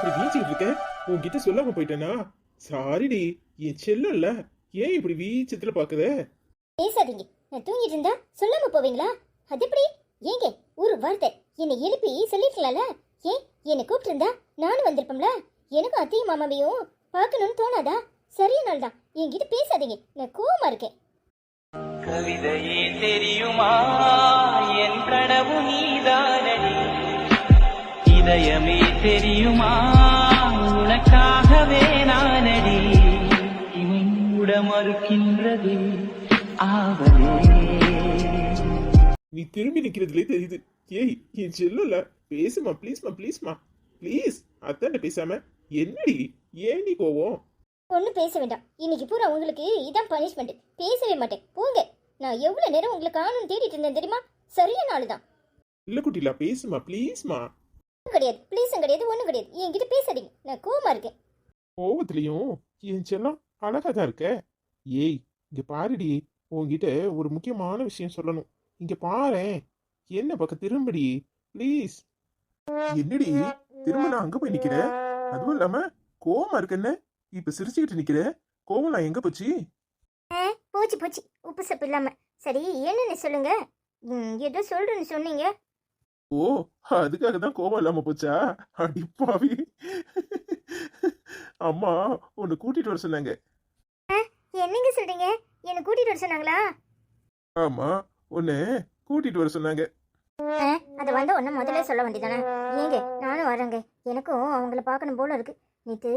இப்படி வீச்சிட்டு இருக்க உன்கிட்ட சொல்லாம போயிட்டேனா? சாரிடி என் செல்லம்ல. ஏன் இப்படி வீச்சத்துல பாக்குத? பேசாதீங்க. நான் தூங்கிட்டு இருந்தா சொல்லாம போவீங்களா? அது எப்படி? ஏங்க ஒரு வார்த்தை. என்னை எழுப்பி சொல்லிருக்கலாம்ல? ஏன் என்னை கூப்பிட்டு இருந்தா நானும் வந்திருப்போம்ல? எனக்கும் அத்தையும் மாமாவையும் பார்க்கணும்னு தோணாதா? சரியா நாள் தான் என்கிட்ட பேசாதீங்க. நான் கோவமா இருக்கேன். கவிதையே தெரியுமா? என் கனவு நீதானடி. இதயமே தெரியுமா? உனக்காகவே நானடி. இமை மூட மறுக்கின்றது ஆவலே. நீ திரும்பி நிக்கிறதுலே தெரியுது. ஏய் என் செல்லம்ல பேசுமா ப்ளீஸ்மா ப்ளீஸ்மா ப்ளீஸ் அத்தாண்ட பேசாம. என்னடி? ஏன் நீ கோவம்? ஒன்றும் பேச வேண்டாம். இன்னைக்கு பூரா உங்களுக்கு இதான் பனிஷ்மெண்ட் பேசவே மாட்டேன். போங்க. நான் எவ்வளோ நேரம் உங்களுக்கு காணும் தேடிட்டு இருந்தேன் தெரியுமா? சரியான நாள் தான் இல்ல குட்டிலா பேசுமா ப்ளீஸ்மா கிடையாது. ப்ளீஸும் கிடையாது ஒன்றும் கிடையாது. என்கிட்ட பேசாதீங்க. நான் கோவமா இருக்கேன். கோவத்திலையும் என் செல்லம் அழகா தான் இருக்க. ஏய் இங்க பாருடி. உன்கிட்ட ஒரு முக்கியமான விஷயம் சொல்லணும். இங்க பாரேன். என்ன பக்கம் திரும்படி? ப்ளீஸ். என்னடி? திரும்ப நான் அங்க போய் நிக்கிற அதுவும் இல்லாம கோவமா இருக்கன்னு இப்ப சிரிச்சுக்கிட்டு நிக்கிற. கோவம் நான் எங்க போச்சு? ஆ போச்சு போச்சு. உப்பு சப்பு இல்லாம. சரி என்னன்னு சொல்லுங்க. ஏதோ சொல்றேன்னு சொன்னீங்க. ஓ அதுக்காக தான் கோவம் இல்லாம போச்சா? அடிப்பாவி அம்மா உன்னை கூட்டிட்டு வர சொன்னாங்க. என்னங்க சொல்றீங்க? என்னை கூட்டிட்டு வர சொன்னாங்களா? ஆமா உன்னை கூட்டிட்டு வர சொன்னாங்க. அது வந்து ஒன்று முதல்ல சொல்ல வேண்டியதானே ஏங்க நானும் வரேங்க. எனக்கும் அவங்கள பார்க்கணும் போல இருக்கு. நேற்று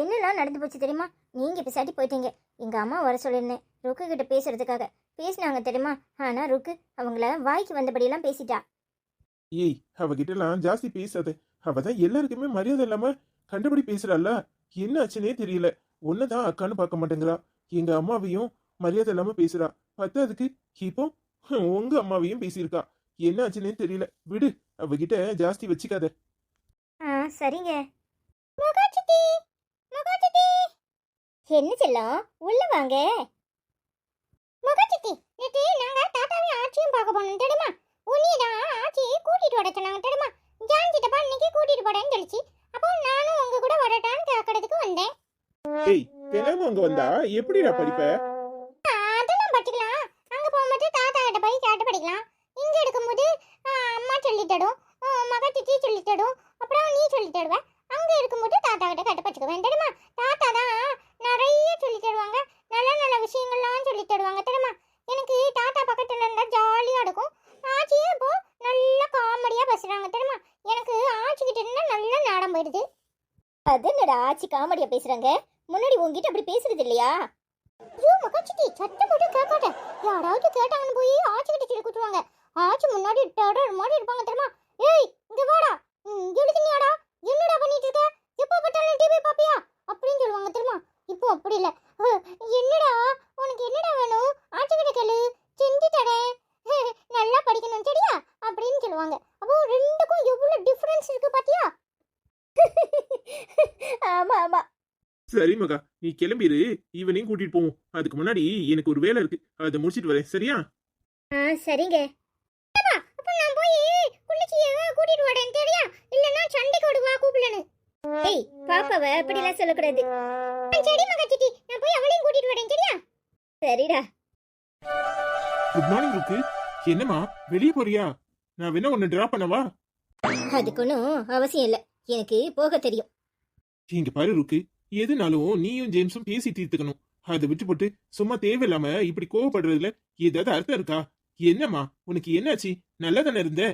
என்னெல்லாம் நடந்து போச்சு தெரியுமா? நீங்க பிசாட்டி போயிட்டீங்க. எங்க அம்மா வர சொல்லியிருந்தேன் ருக்கு கிட்ட பேசுறதுக்காக. பேசினாங்க தெரியுமா? ஆனா ருக்கு அவங்கள வாய்க்கு வந்தபடியெல்லாம் பேசிட்டா. ஏய் அவகிட்டலாம் ஜாஸ்தி பேசாத. அவ தான் எல்லாருக்குமே மரியாதை இல்லாம கண்டபடி பேசுறாள்? என்ன ஆச்சுன்னே தெரியல. தான் அக்கான்னு பார்க்க மாட்டேங்கிறா. எங்க அம்மாவையும் மரியாதை இல்லாம பேசுறா. பத்தாதுக்கு இப்போ உங்க அம்மாவையும் பேசியிருக்கா. என்ன ஆச்சுன்னே தெரியல. விடு அவகிட்ட ஜாஸ்தி வச்சுக்காத. ஆ சரிங்க. என்ன செல்லம் உள்ள வாங்க. முகச்சித்தி நேற்று நாங்க தாத்தாவையும் ஆட்சியும் பார்க்க போனோம் தெரியுமா? உன்னைய தான் ஆச்சியை கூட்டிட்டு வர சொன்னாங்க தெரியுமா? ஜான் சித்தப்பா இன்னைக்கு கூட்டிட்டு போறேன்னு சொல்லிச்சு. அப்போ நானும் உங்க கூட வரட்டான்னு கேட்கறதுக்கு வந்தேன். ஏய் தினமும் அங்க வந்தா எப்படிடா படிப்ப? ஆ, அதெல்லாம் படிக்கலாம். அங்க போகும்போது தாத்தா கிட்ட போய் கேட்டு படிக்கலாம். இங்க இருக்கும்போது அம்மா சொல்லித்தடும் மக சித்தி சொல்லித்தடும் அப்புறம் நீ சொல்லித்தடுவ அங்க இருக்கும்போது தாத்தா கிட்ட கேட்டு படிச்சுக்குவேன் தெரியுமா தாத்தா தான் நிறைய சொல்லி தருவாங்க நல்ல நல்ல விஷயங்கள்லாம் சொல்லி தருவாங்க தெரியுமா எனக்கு தாத்தா பக்கத்துல இருந்தா ஜாலியா இருக்கும் ஆச்சியும் இப்போ நல்ல காமெடியா பேசுறாங்க தெரியுமா எனக்கு ஆச்சி கிட்ட இருந்தா நல்ல நாடம் போயிடுது அது என்னடா ஆச்சி காமெடியா பேசுறாங்க. முன்னாடி உங்ககிட்ட அப்படி பேசுறது இல்லையா? ஐயோ மகாச்சிட்டி சத்தம் மட்டும் கேட்காட்ட யாராவது கேட்டாங்கன்னு போய் ஆச்சி கிட்ட சீட குத்துவாங்க. ஆச்சி முன்னாடி டெரர் மாதிரி இருப்பாங்க தெரியுமா? ஏய் இங்க வாடா. ம், எழுதுனியாடா. என்னடா பண்ணிட்டு இருக்க? எப்போ பார்த்தாலும் டிவி பாப்பியா? அப்படின்னு சொல்லுவாங்க தெரியுமா? இப்போ அப்படி இல்ல. என்னடா? உனக்கு என்னடா வேணும்? ஆச்சி கிட்ட கேளு. செஞ்சு தரேன். நல்லா படிக்கணும் சரியா? அப்படின்னு சொல்லுவாங்க. அப்போ ரெண்டுக்கும் எவ்வளவு டிஃபரன்ஸ் இருக்கு பாத்தியா? ஆமா ஆமா. சரி மகா நீ கிளம்பிரு. ஈவனையும் கூட்டிட்டு போவோம். அதுக்கு முன்னாடி எனக்கு ஒரு வேலை இருக்கு. அதை முடிச்சிட்டு வரேன். சரியா? ஆ சரிங்க. அப்ப நான் போய் குளிச்சிய கூட்டிட்டு வரேன் தெரியா? இல்லனா சண்டைக்கு ஓடுவா கூப்பிடணும். ஏய் பாப்பாவ இப்படி எல்லாம் சொல்லக்கூடாது சரி மகாச்சிட்டி நான் போய் அவளையும் கூட்டிட்டு வரேன். சரியா? சரிடா. குட் மார்னிங் ருக்கு என்னம்மா வெளியே போறியா? நான் வேணா உன்னை டிராப் பண்ணவா? அதுக்கு ஒன்றும் அவசியம் இல்லை. எனக்கு போக தெரியும். இங்க பாரு ருக்கு. எதுனாலும் நீயும் ஜேம்ஸும் பேசி தீர்த்துக்கணும் அதை விட்டு போட்டு சும்மா தேவையில்லாம இப்படி கோவப்படுறதுல ஏதாவது அர்த்தம் இருக்கா? என்னம்மா உனக்கு என்னாச்சு? நல்லா தானே இருந்த?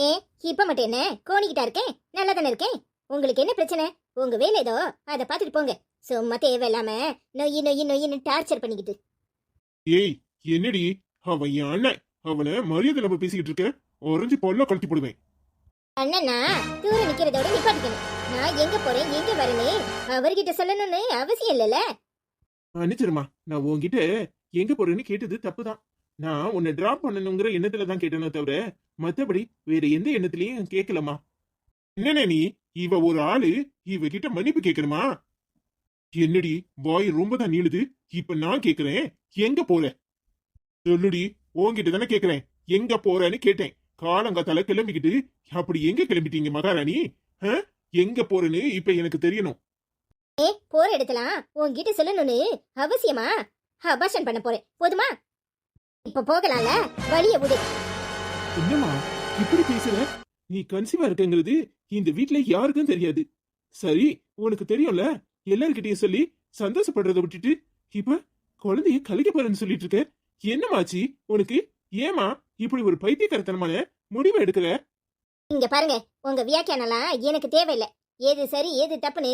ஏ இப்ப மட்டும் என்ன? கோணிக்கிட்டா இருக்கேன் நல்லா தானே இருக்கேன் உங்களுக்கு என்ன பிரச்சனை? உங்க வேலை ஏதோ? அதை பார்த்துட்டு போங்க. சும்மா தேவையில்லாம நொய்யி நொய்யி நொய்யின்னு டார்ச்சர் பண்ணிக்கிட்டு. ஏய் என்னடி? அவன் என் அண்ணன். அவனை மரியாதை நம்ம பேசிக்கிட்டு இருக்க. உறைஞ்சு பொல்ல கழட்டி போடுவேன். அண்ணனா தூர நிக்கிறதோட நிப்பாட்டிக்கணும். நான் எங்க போறேன் எங்க வரேன்னு அவர்கிட்ட சொல்லணும்னு அவசியம் இல்லல மன்னிச்சிருமா நான் உன்கிட்ட எங்க போறேன்னு கேட்டது தப்புதான். நான் உன்னை டிராப் பண்ணணுங்கிற எண்ணத்துல தான் கேட்டனே தவிர மத்தபடி வேற எந்த எண்ணத்துலயும் கேட்கலமா என்னனே நீ? இவ ஒரு ஆளு இவ கிட்ட மன்னிப்பு கேட்கணுமா? என்னடி வாய் ரொம்ப தான் நீளுது. இப்ப நான் கேக்குறேன் எங்க போற? சொல்லுடி உன்கிட்ட தானே கேக்குறேன் எங்க போறேன்னு கேட்டேன். காலங்காத்தால கிளம்பிக்கிட்டு அப்படி எங்க கிளம்பிட்டீங்க மகாராணி? எங்க போறேன்னு இப்ப எனக்கு தெரியணும். ஏ போற இடத்துலாம் உன்கிட்ட சொல்லணும்னு அவசியமா? அபாஷன் பண்ண போறேன். போதுமா? இப்ப போகலாம்ல. வழிய விடு. என்னம்மா? இப்படி பேசுற? நீ கன்சீவா இருக்கங்கிறது இந்த வீட்ல யாருக்கும் தெரியாது. சரி உனக்கு தெரியும்ல? எல்லார்கிட்டயும் சொல்லி சந்தோஷப்படுறத விட்டுட்டு இப்ப குழந்தைய கலைக்க போறேன்னு சொல்லிட்டு இருக்க? என்னமாச்சு உனக்கு? ஏமா இப்படி ஒரு பைத்தியக்காரத்தனமான முடிவை எடுக்கிற? இங்க பாருங்க உங்க வியாக்கியானலாம் எனக்கு தேவையில்லை. எது சரி எது தப்புன்னு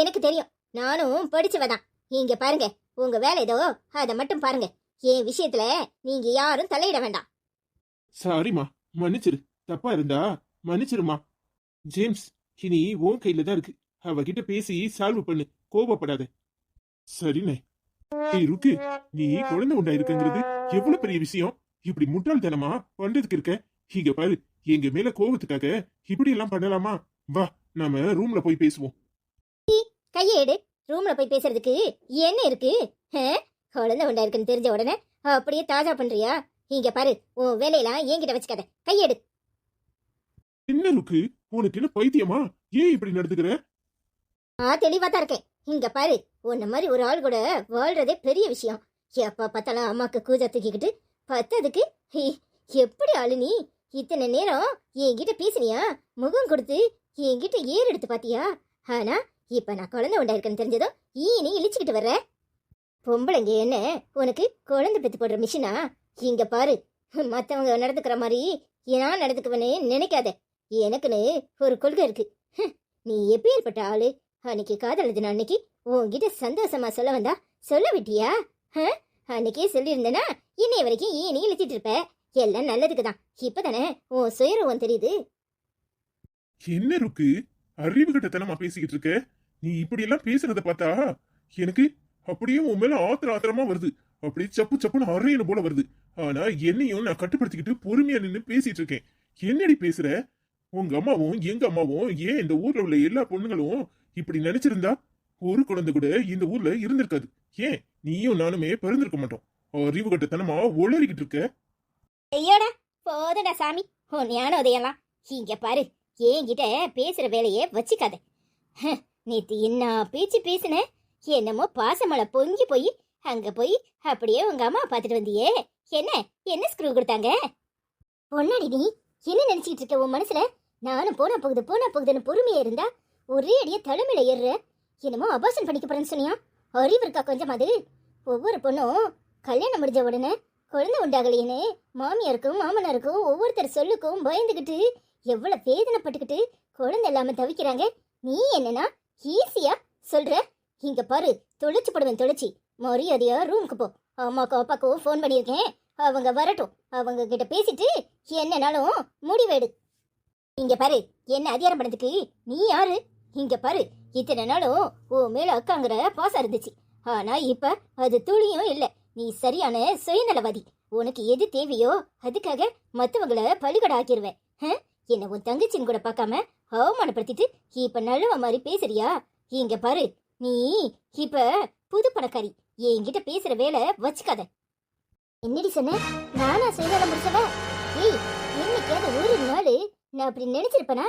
எனக்கு தெரியும். நானும் படிச்சவதான் இங்க பாருங்க உங்க வேலை ஏதோ அதை மட்டும் பாருங்க. என் விஷயத்துல நீங்க யாரும் தலையிட வேண்டாம். சாரிம்மா மன்னிச்சிரு. தப்பா இருந்தா மன்னிச்சிருமா. ஜேம்ஸ் இனி உன் கையில தான் இருக்கு. அவகிட்ட பேசி சால்வ் பண்ணு. கோபப்படாத சரிண்ணே. ருக்கு நீ குழந்தை உண்டாயிருக்குங்கிறது எவ்வளவு பெரிய விஷயம்? இப்படி முட்டாள்தனமா பண்றதுக்கு இருக்க? இங்க பாரு எங்க மேல கோபத்துக்காக இப்படி எல்லாம் பண்ணலாமா? வா நாம ரூம்ல போய் பேசுவோம். கையை எடு. ரூம்ல போய் பேசுறதுக்கு என்ன இருக்கு? குழந்தை உண்டா இருக்குன்னு தெரிஞ்ச உடனே அப்படியே தாஜா பண்றியா? இங்க பாரு உன் வேலையெல்லாம் என்கிட்ட வச்சுக்காத. கையெடு என்ன ருக்கு? உனக்கு என்ன பைத்தியமா? ஏன் இப்படி நடந்துக்கிற? ஆ தெளிவா தான் இருக்கேன். இங்க பாரு உன்ன மாதிரி ஒரு ஆள் கூட வாழ்றதே பெரிய விஷயம். எப்ப பார்த்தாலும் அம்மாக்கு கூஜா தூக்கிக்கிட்டு பத்ததுக்கு ஹி, எப்படி ஆளு நீ? இத்தனை நேரம் என்கிட்ட பேசினியா? முகம் கொடுத்து என்கிட்ட ஏர் எடுத்து பாத்தியா? ஆனா இப்ப நான் குழந்தை உண்டாயிருக்கேன்னு தெரிஞ்சதும் ஈனி இழிச்சுக்கிட்டு வர்ற? பொம்பளைங்க என்ன உனக்கு குழந்தை பெத்து போடுற மிஷினா? இங்க பாரு மத்தவங்க நடந்துக்கிற மாதிரி நான் நடந்துக்குவேன்னு நினைக்காத. எனக்குன்னு ஒரு கொள்கை இருக்கு. ஹம், நீ எப்பேற்பட்ட ஆளு? அன்னைக்கு காதலது அன்னைக்கு உன்கிட்ட சந்தோஷமா சொல்ல வந்தா சொல்ல விட்டியா? ஆ? அன்னைக்கே சொல்லியிருந்தேனா இன்னைய வரைக்கும் ஏன் நீ இருப்ப? எல்லாம் நல்லதுக்கு தான் இப்பதானே உன் சுயரூபம் தெரியுது? என்ன ருக்கு? அறிவு கட்டத்தனமா பேசிக்கிட்டு இருக்க? நீ இப்படி எல்லாம் பேசுறத பார்த்தா எனக்கு அப்படியே உன் மேல ஆத்திர ஆத்திரமா வருது. அப்படியே சப்பு சப்புன்னு அறையணும் போல வருது. ஆனா என்னையும் நான் கட்டுப்படுத்திக்கிட்டு பொறுமையா நின்னு பேசிட்டு இருக்கேன். என்னடி பேசுற? உங்க அம்மாவும் எங்க அம்மாவும் ஏன் இந்த ஊர்ல உள்ள எல்லா பொண்ணுங்களும் இப்படி நினைச்சிருந்தா? ஒரு குழந்தை கூட இந்த ஊர்ல இருந்திருக்காது. ஏன்? நீயும் நானுமே பிறந்திருக்க மாட்டோம். அறிவு கட்டுத்தனமா ஒளறிக்கிட்டு இருக்க? ஐயோடா போதுடா சாமி. உன்னையான ஞானம் இங்க பாரு என்கிட்ட பேசுற வேலையே வச்சுக்காத. நேத்து என்ன பேச்சு பேசுன? என்னமோ பாசமலை பொங்கி போய் அங்க போய் அப்படியே உங்க அம்மா பார்த்துட்டு வந்தியே. என்ன என்ன ஸ்க்ரூ கொடுத்தாங்க? பொன்னாடி நீ என்ன நினைச்சிட்டு இருக்க உன் மனசுல? நானும் போனா போகுது போனா போகுதுன்னு பொறுமையா இருந்தா ஒரே அடியே தலைமையில ஏறுற? என்னமோ அபாசன் பண்ணிக்க போறேன்னு சொன்னியா? அறிவு இருக்கா கொஞ்சம் அது? ஒவ்வொரு பொண்ணும் கல்யாணம் முடிஞ்ச உடனே குழந்தை உண்டாகலையேன்னு மாமியாருக்கும் மாமனாருக்கும் ஒவ்வொருத்தர் சொல்லுக்கும் பயந்துக்கிட்டு எவ்வளவு வேதனைப்பட்டுக்கிட்டு குழந்தை இல்லாம தவிக்கிறாங்க. நீ என்னன்னா ஈஸியா சொல்ற? இங்க பாரு தொலைச்சு போடுவேன் தொலைச்சி. மரியாதையா ரூமுக்கு போ. அம்மாக்கும் அப்பாக்கோ ஃபோன் பண்ணியிருக்கேன். அவங்க வரட்டும். அவங்க கிட்ட பேசிட்டு என்னனாலும் முடிவெடு இங்க பாரு என்ன அதிகாரம் பண்ணதுக்கு நீ யாரு? இங்க பாரு இத்தனை நாளும் உன் மேல அக்காங்கிற பாசம் இருந்துச்சு. ஆனா இப்ப அது துளியும் இல்ல. நீ சரியான சுயநலவாதி. உனக்கு எது தேவையோ அதுக்காக மத்தவங்கள பலிகடை ஆக்கிருவேன். என்ன உன் தங்கச்சின்னு கூட பார்க்காம அவமானப்படுத்திட்டு இப்ப நல்லவ மாதிரி பேசுறியா? இங்க பாரு நீ இப்ப புது பணக்காரி. என்கிட்ட பேசுற வேலை வச்சுக்காத. என்னடி சொன்ன? நானா சுயநலம் முடிச்சவ ஏய் என்னைக்காவது ஒரு நாள் நான் அப்படி நினைச்சிருப்பனா?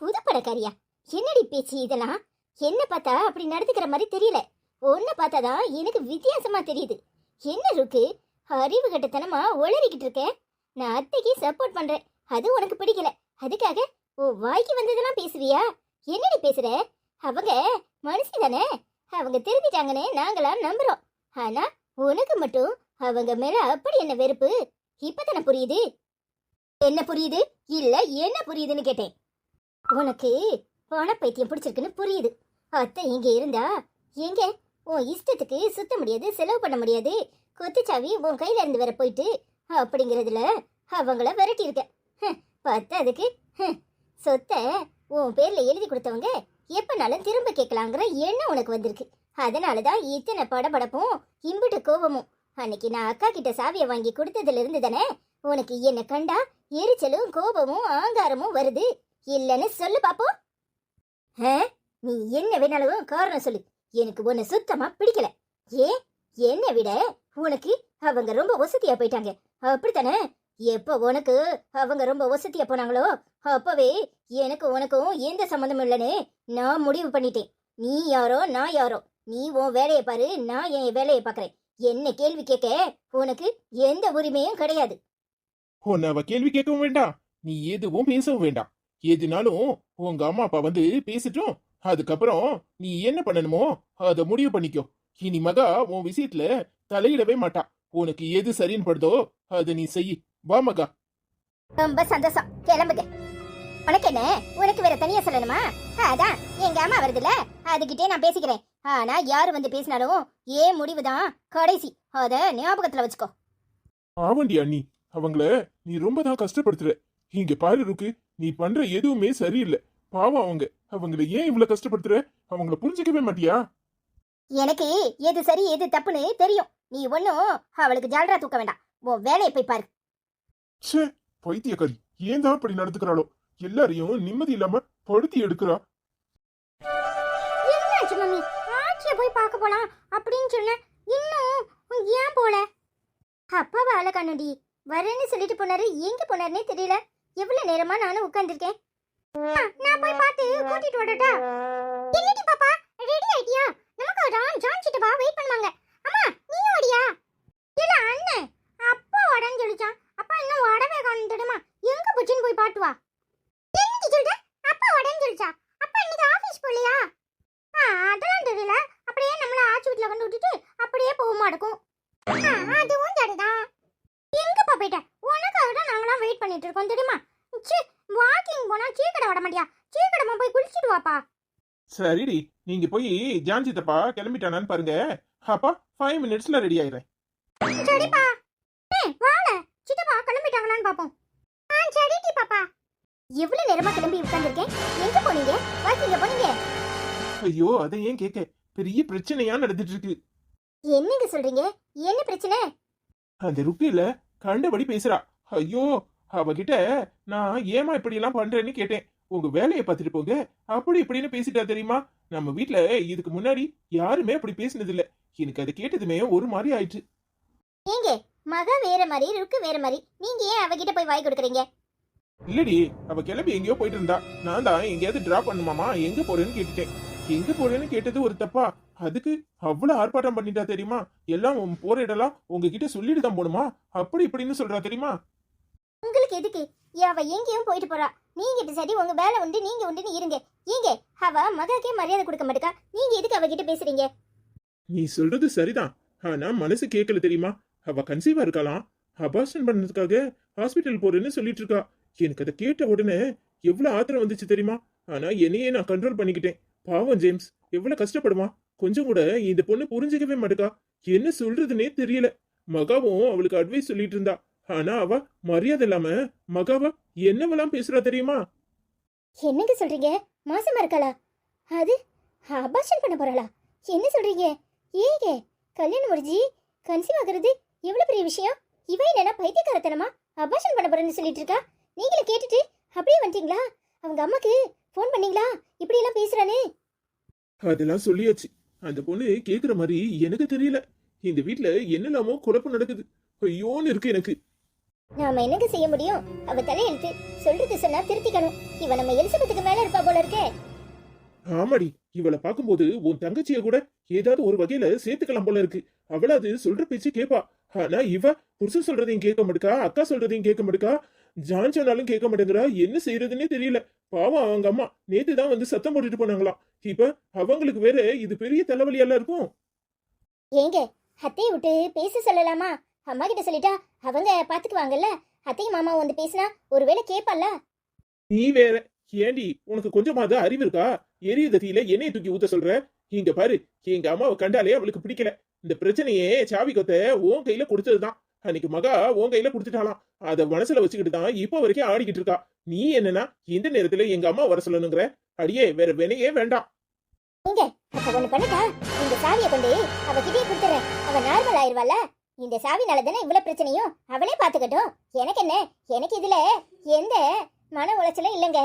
புது பணக்காரியா? என்னடி பேச்சு இதெல்லாம்? என்ன பார்த்தா அப்படி நடந்துக்கிற மாதிரி தெரியல. உன்னை பார்த்தாதான் எனக்கு வித்தியாசமா தெரியுது. என்ன இருக்கு அறிவு கட்டத்தனமா உளறிக்கிட்டு இருக்கேன் நான் அத்தைக்கு சப்போர்ட் பண்றேன். அது உனக்கு பிடிக்கல. அதுக்காக ஓ வாய்க்கு வந்ததெல்லாம் பேசுவியா? என்னடி பேசுற? அவங்க மனுஷி தானே? அவங்க தெரிஞ்சிட்டாங்கன்னு நாங்களாம் நம்புறோம். ஆனா உனக்கு மட்டும் அவங்க மேல அப்படி என்ன வெறுப்பு? இப்பதானே புரியுது? என்ன புரியுது? இல்ல என்ன புரியுதுன்னு கேட்டேன். உனக்கு பணப்பைத்தியம் பிடிச்சிருக்குன்னு புரியுது. அத்தை இங்க இருந்தா எங்க உன் இஷ்டத்துக்கு சுத்த முடியாது செலவு பண்ண முடியாது. குத்துச்சாவி உன் கையில இருந்து வர போயிட்டு அப்படிங்கறதுல அவங்கள விரட்டி இருக்க. ஹம், அதுக்கு ஹம், சொத்தை உன் பேர்ல எழுதி கொடுத்தவங்க எப்பனாலும் திரும்ப கேட்கலாங்கிற எண்ணம் உனக்கு வந்திருக்கு. அதனாலதான் இத்தனை படபடப்பும் இம்பிட்டு கோபமும். அன்னைக்கு நான் அக்கா கிட்ட சாவியை வாங்கி கொடுத்ததுல இருந்து தானே உனக்கு என்ன கண்டா எரிச்சலும் கோபமும் ஆங்காரமும் வருது. இல்லைன்னு சொல்லு பாப்போம். நீ என்ன வேணாலும் காரணம் சொல்லு. எனக்கு உன்னை சுத்தமா பிடிக்கல. ஏன் என்னை விட உனக்கு அவங்க ரொம்ப வசதியா போயிட்டாங்க. அப்படித்தானே? எப்ப உனக்கு அவங்க ரொம்ப வசதியா போனாங்களோ அப்பவே எனக்கு உனக்கும் எந்த சம்மந்தம் இல்லைன்னு நான் முடிவு பண்ணிட்டேன். நீ யாரோ நான் யாரோ. நீ உன் வேலையை பாரு நான் என் வேலையை பாக்குறேன் என்ன கேள்வி கேட்க உனக்கு எந்த உரிமையும் கிடையாது. உன்னை அவ கேள்வி கேட்கவும் வேண்டாம். நீ எதுவும் பேசவும் வேண்டாம். எதுனாலும் உங்க அம்மா அப்பா வந்து பேசிட்டோம். அதுக்கப்புறம் நீ என்ன பண்ணணுமோ அதை முடிவு பண்ணிக்கோ. இனி மகா உன் விஷயத்துல தலையிடவே மாட்டா. உனக்கு எது சரின்னு படுதோ அதை நீ செய். வா மகா. ரொம்ப சந்தோஷம். கிளம்புங்க. உனக்கு என்ன? உனக்கு வேற தனியா சொல்லணுமா? அதான் எங்க அம்மா வருதுல அதுகிட்டே நான் பேசிக்கிறேன். ஆனா யாரு வந்து பேசினாலும் ஏன் முடிவுதான். கடைசி. அத ஞாபகத்துல வச்சுக்கோ. ஆவண்டி அண்ணி அவங்கள நீ ரொம்ப தான் கஷ்டப்படுத்துற. இங்க பாரு இருக்கு நீ பண்ற எதுவுமே சரியில்லை. பாவம் அவங்க. அவங்கள ஏன் இவ்வளவு கஷ்டப்படுத்துற? அவங்கள புரிஞ்சுக்கவே மாட்டியா? எனக்கு எது சரி எது தப்புன்னு தெரியும். நீ ஒன்னும் அவளுக்கு ஜால்ரா தூக்க வேண்டாம். உன் வேலையை போய் பாரு. ச்சே பைத்தியக்காரி. ஏன் தான் அப்படி நடந்துக்கிறாளோ? எல்லாரையும் நிம்மதி இல்லாம படுத்தி எடுக்கிறா. என்னாச்சு மம்மி? ஆச்சிய போய் பார்க்க போலாம் அப்படின்னு சொன்னேன் இன்னும் ஏன் போல? அப்பா வேலை கண்ணுடி வரேன்னு சொல்லிட்டு போனாரு. எங்க போனாருன்னே தெரியல. எவ்வளவு நேரமா நானும் உட்கார்ந்திருக்கேன்? நான் போய் பார்த்து கூட்டிட்டு வரட்டா? என்னடி பாப்பா ரெடி ஆயிட்டியா? நமக்கு ராம் ஜான் சித்தப்பா வெயிட் பண்ணுவாங்க. அம்மா நீ ஓடியா இல்ல அண்ணன். அப்பா வடன்னு சொல்லிச்சான். அப்பா இன்னும் உடவே காணும் தெரியுமா எங்க போச்சுன்னு போய் பாட்டு வா. என்னடி சொல்ற? அப்பா வடன்னு சொல்லிச்சா? அப்பா இன்னைக்கு ஆபீஸ் போலியா ஆ, அதெல்லாம் தெரியல. அப்படியே நம்மள ஆச்சு வீட்டுல கொண்டு விட்டுட்டு அப்படியே போக மாட்டோம் அதுவும் சரிதான் எங்கப்பா போயிட்ட உனக்காக தான் நாங்களாம் வெயிட் பண்ணிட்டு இருக்கோம் தெரியுமா? ச்சீ வாக்கிங் போனா சீக்கடை வட மாட்டியா? சீக்கடமா போய் குளிச்சிட்டு வாப்பா. சரிடி நீங்க போய் ஜான் சித்தப்பா கிளம்பிட்டானான்னு பாருங்க. அப்பா ஃபைவ் மினிட்ஸ்ல ரெடி ஆயிடுறேன். சரிப்பா. ஏய் வாட சித்தப்பா கிளம்பிட்டாங்களான்னு பாப்போம். ஆ சரிடி பாப்பா. எவ்வளவு நேரமா கிளம்பி உட்கார்ந்திருக்கேன்? எங்க போனீங்க? வாக்கிங்க போனீங்க? ஐயோ அதை ஏன் கேட்க? பெரிய பிரச்சனையா நடந்துட்டு இருக்கு என்னங்க சொல்றீங்க? என்ன பிரச்சனை? அந்த ருக்கில கண்டபடி பேசுறா. ஐயோ அவகிட்ட நான் ஏமா இப்படி எல்லாம் பண்றேன்னு கேட்டேன். உங்க வேலையை பார்த்துட்டு போங்க. அப்படி இப்படின்னு பேசிட்டா தெரியுமா? நம்ம வீட்ல இதுக்கு முன்னாடி யாருமே அப்படி பேசினது இல்ல எனக்கு அதை கேட்டதுமே ஒரு மாதிரி ஆயிடுச்சு ஏங்க மக வேற மாதிரி ருக்கு வேற மாதிரி. நீங்க ஏன் அவகிட்ட போய் வாய் கொடுக்குறீங்க? இல்லடி அவ கிளம்பி எங்கேயோ போயிட்டு இருந்தா. நான் தான் எங்கேயாவது டிராப் பண்ணுமாமா? எங்க போறேன்னு கேட்டுட்டேன். எங்க போறேன்னு கேட்டது ஒரு தப்பா? அதுக்கு அவ்வளவு ஆர்ப்பாட்டம் பண்ணிட்டா தெரியுமா? எல்லாம் போற இடம்லாம் உங்ககிட்ட சொல்லிட்டு தான் போணுமா அப்படி இப்படின்னு சொல்றா தெரியுமா? உங்களுக்கு எதுக்கு? அவ எங்கேயும் போயிட்டு போறா. நீங்க இப்ப சரி உங்க வேலை உண்டு நீங்க உண்டுன்னு இருங்க. ஏங்க அவ மகாக்கே மரியாதை கொடுக்க மாட்டேக்கா. நீங்க எதுக்கு அவகிட்ட பேசுறீங்க? நீ சொல்றது சரிதான். ஆனா மனசு கேட்கல தெரியுமா? அவ கன்சீவா இருக்கலாம் அபார்ஷன் பண்ணதுக்காக ஹாஸ்பிட்டல் போறேன்னு சொல்லிட்டு இருக்கா. எனக்கு அதை கேட்ட உடனே எவ்வளவு ஆத்திரம் வந்துச்சு தெரியுமா? ஆனா என்னையே நான் கண்ட்ரோல் பண்ணிக்கிட்டேன். பாவம் ஜேம்ஸ். எவ்வளவு கஷ்டப்படுமா? கொஞ்சம் கூட இந்த பொண்ணு புரிஞ்சுக்கவே மாட்டுக்கா. என்ன சொல்றதுன்னே தெரியல. மகாவும் அவளுக்கு அட்வைஸ் சொல்லிட்டு இருந்தா. ஆனா அவ மரியாதை இல்லாம மகாவா என்னவெல்லாம் பேசுறா தெரியுமா? என்னங்க சொல்றீங்க? மாசமா இருக்காளா? அது அபார்ஷன் பண்ண போறாளா? என்ன சொல்றீங்க? ஏங்க கல்யாணம் முடிஞ்சு கன்சீவ் ஆகுறது எவ்வளவு பெரிய விஷயம்? இவ என்னன்னா பைத்தியக்காரத்தனமா அபார்ஷன் பண்ண போறேன்னு சொல்லிட்டு இருக்கா? நீங்களும் கேட்டுட்டு அப்படியே வந்துட்டீங்களா? அவங்க அம்மாக்கு ஃபோன் பண்ணீங்களா? இப்படி எல்லாம் பேசுறானே. அதெல்லாம் சொல்லியாச்சு. அந்த பொண்ணு கேக்குற மாதிரி எனக்கு தெரியல. இந்த வீட்ல என்னெல்லாமோ குழப்பம் நடக்குது. ஐயோன்னு இருக்கு எனக்கு. நாம என்னங்க செய்ய முடியும்? அவ தலையெழுத்து சொல்றது சொன்னா திருத்திக்கணும். இவ நம்ம எலிசபெத்துக்கு மேல இருப்பா போல இருக்கே. ஆமாடி இவளை பார்க்கும்போது உன் தங்கச்சிய கூட ஏதாவது ஒரு வகையில சேர்த்துக்கலாம் போல இருக்கு. அவள அது சொல்ற பேச்சு கேப்பா. ஆனா இவ புருஷன் சொல்றதையும் கேட்க மாட்டுக்கா அக்கா சொல்றதையும் கேட்க மாட்டுக்கா ஜான் சொன்னாலும் கேட்க மாட்டேங்கிறா என்ன செய்யறதுன்னே தெரியல. பாவம் அவங்க அம்மா நேத்து தான் வந்து சத்தம் போட்டுட்டு போனாங்களாம். இப்ப அவங்களுக்கு வேற இது பெரிய தலைவலியெல்லாம் இருக்கும். ஏங்க அத்தையை விட்டு பேச சொல்லலாமா? அம்மா கிட்ட சொல்லிட்டா அவங்க பாத்துக்குவாங்கல்ல. அத்தையும் மாமா வந்து பேசினா ஒருவேளை கேப்பல்ல நீ வேற. ஏண்டி உனக்கு கொஞ்சமாவது அறிவு இருக்கா? எரியுத தீயில எண்ணெயை தூக்கி ஊத்த சொல்ற? இங்க பாரு எங்க அம்மாவை கண்டாலே அவளுக்கு பிடிக்கல. இந்த பிரச்சனையே சாவி கொத்த உன் கையில கொடுத்ததுதான். அன்னைக்கு மகா உன் கையில கொடுத்துட்டாலாம் அத மனசுல வச்சுக்கிட்டு தான் இப்ப வரைக்கும் ஆடிக்கிட்டு இருக்கா. நீ என்னன்னா இந்த நேரத்துல எங்க அம்மா வர சொல்லணுங்கிற? அடியே வேற வினையே வேண்டாம். ஏங்க அப்ப ஒண்ணு பண்ணட்டா? இந்த சாவியை கொண்டு அவகிட்டயே கொடுத்துறேன். அவ நார்மல் ஆயிருவாள்ல இந்த சாவினால தானே இவ்வளவு பிரச்சனையும் அவளே பாத்துக்கட்டும் எனக்கு என்ன? எனக்கு இதுல எந்த மன உளைச்சலும் இல்லைங்க.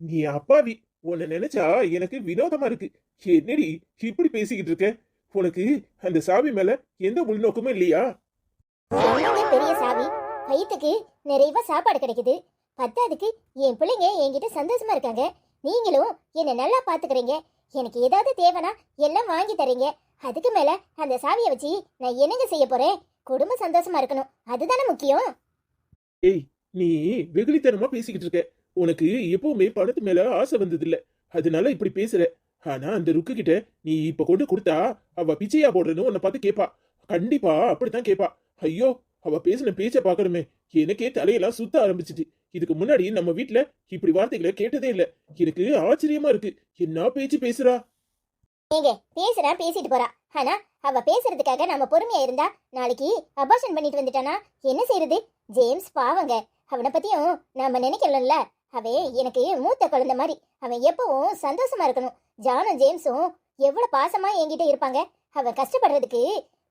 நீ அப்பாவி. உன்னை நினைச்சா எனக்கு வினோதமா இருக்கு. என்னடி இப்படி பேசிக்கிட்டு இருக்க? உனக்கு அந்த சாவி மேல எந்த உள்நோக்கமும் இல்லையா? பெரிய சாவி? வயிற்றுக்கு நிறைவா சாப்பாடு கிடைக்குது. பத்தாதுக்கு என் பிள்ளைங்க என்கிட்ட சந்தோஷமா இருக்காங்க. நீங்களும் என்னை நல்லா பாத்துக்கிறீங்க எனக்கு ஏதாவது தேவைன்னா எல்லாம் வாங்கி தரீங்க. அதுக்கு மேல அந்த சாவியை வச்சு நான் என்னங்க செய்ய போறேன்? குடும்பம் சந்தோஷமா இருக்கணும். அதுதானே முக்கியம்? ஏய் நீ வெகுளித்தனமா பேசிக்கிட்டு இருக்க. உனக்கு எப்பவுமே பணத்து மேல ஆசை வந்தது இல்ல அதனால இப்படி பேசுற. ஆனா அந்த ருக்கு கிட்ட நீ இப்ப கொண்டு கொடுத்தா அவ பிச்சையா போடுறன்னு உன்னை பார்த்து கேப்பா. கண்டிப்பா அப்படித்தான் கேப்பா. ஐயோ அவ பேசின பேச்ச பாக்கணுமே எனக்கே தலையெல்லாம் சுத்த ஆரம்பிச்சிச்சு இதுக்கு முன்னாடி நம்ம வீட்டுல இப்படி வார்த்தைகளை கேட்டதே இல்ல. எனக்கு ஆச்சரியமா இருக்கு. என்ன பேச்சு பேசுறா? ஏங்க பேசுறா பேசிட்டு போறா. ஆனா அவ பேசுறதுக்காக நம்ம பொறுமையா இருந்தா நாளைக்கு அபாஷன் பண்ணிட்டு வந்துட்டானா என்ன செய்யறது ஜேம்ஸ் பாவங்க. அவனை பத்தியும் நாம நினைக்கலாம்ல அவன் எனக்கு மூத்த குழந்தை மாதிரி. அவன் எப்பவும் சந்தோஷமா இருக்கணும். ஜானும் ஜேம்ஸும் எவ்வளவு பாசமா என்கிட்ட இருப்பாங்க. அவன் கஷ்டப்படுறதுக்கு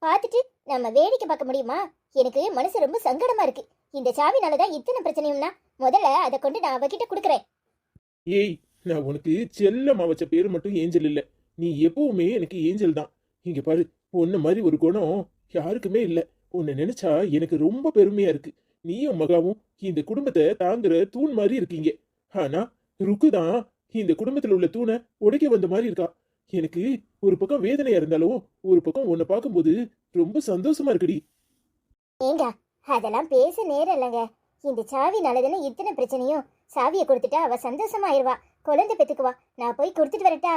பார்த்துட்டு நம்ம வேடிக்கை பார்க்க முடியுமா? எனக்கு மனசு ரொம்ப சங்கடமா இருக்கு. இந்த சாவினாலதான் இத்தனை பிரச்சனையும்னா முதல்ல அதை கொண்டு நான் அவகிட்ட கொடுக்குறேன். ஏய் நான் உனக்கு செல்லமா வச்ச பேரு மட்டும் ஏஞ்சல் இல்லை. நீ எப்பவுமே எனக்கு ஏஞ்சல் தான். இங்க பாரு உன்ன மாதிரி ஒரு குணம் யாருக்குமே இல்லை. உன்னை நினைச்சா எனக்கு ரொம்ப பெருமையா இருக்கு. நீயும் மகாவும் இந்த குடும்பத்தை தாங்குற தூண் மாதிரி இருக்கீங்க. ஆனா ருக்கு தான் இந்த குடும்பத்துல உள்ள தூணை உடைக்க வந்த மாதிரி இருக்கா. எனக்கு ஒரு பக்கம் வேதனையா இருந்தாலும் ஒரு பக்கம் உன்னை பார்க்கும்போது ரொம்ப சந்தோஷமா இருக்குடி. ஏங்க அதெல்லாம் பேச நேரம் இல்லைங்க. இந்த சாவி நல்லதுன்னு இத்தனை பிரச்சனையும் சாவியை கொடுத்துட்டா அவ சந்தோஷமா ஆயிருவா குழந்தை பெத்துக்குவா. நான் போய் கொடுத்துட்டு வரட்டா?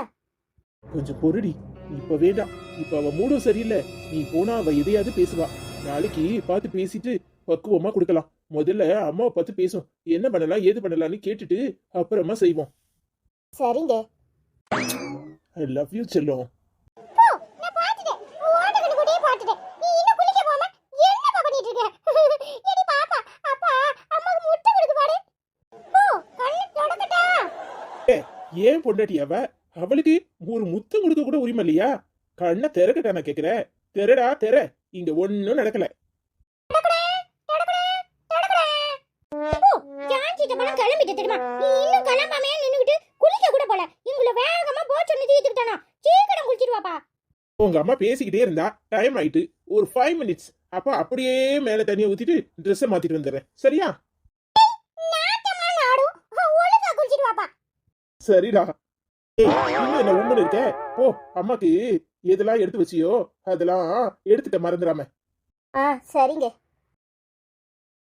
கொஞ்சம் பொறுடி. இப்ப வேண்டாம். இப்ப அவ மூடும் சரியில்லை. நீ போனா அவ எதையாவது பேசுவா. நாளைக்கு பார்த்து பேசிட்டு பக்குவமா கொடுக்கலாம். முதல்ல அம்மாவை பார்த்து பேசும். என்ன பண்ணலாம் ஏது பண்ணலாம்னு கேட்டுட்டு அப்புறமா செய்வோம். சரிங்க. ஐ லவ் யூ செல்லம். ஏன் பொண்டாட்டி அவ? அவளுக்கு ஒரு முத்தம் கொடுக்க கூட உரிமை இல்லையா? கண்ணை திறக்கட்டா நான் கேக்குறேன். திறடா திற. இங்க ஒண்ணும் நடக்கல. கிளம்பிட்டு தெரியுமா? இன்னும் கிளம்பாமே நின்னுகிட்டு குளிக்க கூட போல. இங்குள்ள வேகமா போ சொன்னு தீர்த்துக்கிட்டானா சீக்கிரம் குளிச்சிட்டு வாப்பா. உங்க அம்மா பேசிக்கிட்டே இருந்தா டைம் ஆயிட்டு ஒரு ஃபைவ் மினிட்ஸ் அப்ப அப்படியே மேல தண்ணியை ஊத்திட்டு ட்ரெஸ்ஸை மாத்திட்டு வந்துடுறேன். சரியா? சரிடா. என்ன உண்மை இருக்க? ஓ அம்மாக்கு எதெல்லாம் எடுத்து வச்சியோ அதெல்லாம் எடுத்துட்ட மறந்துடாம ஆ சரிங்க.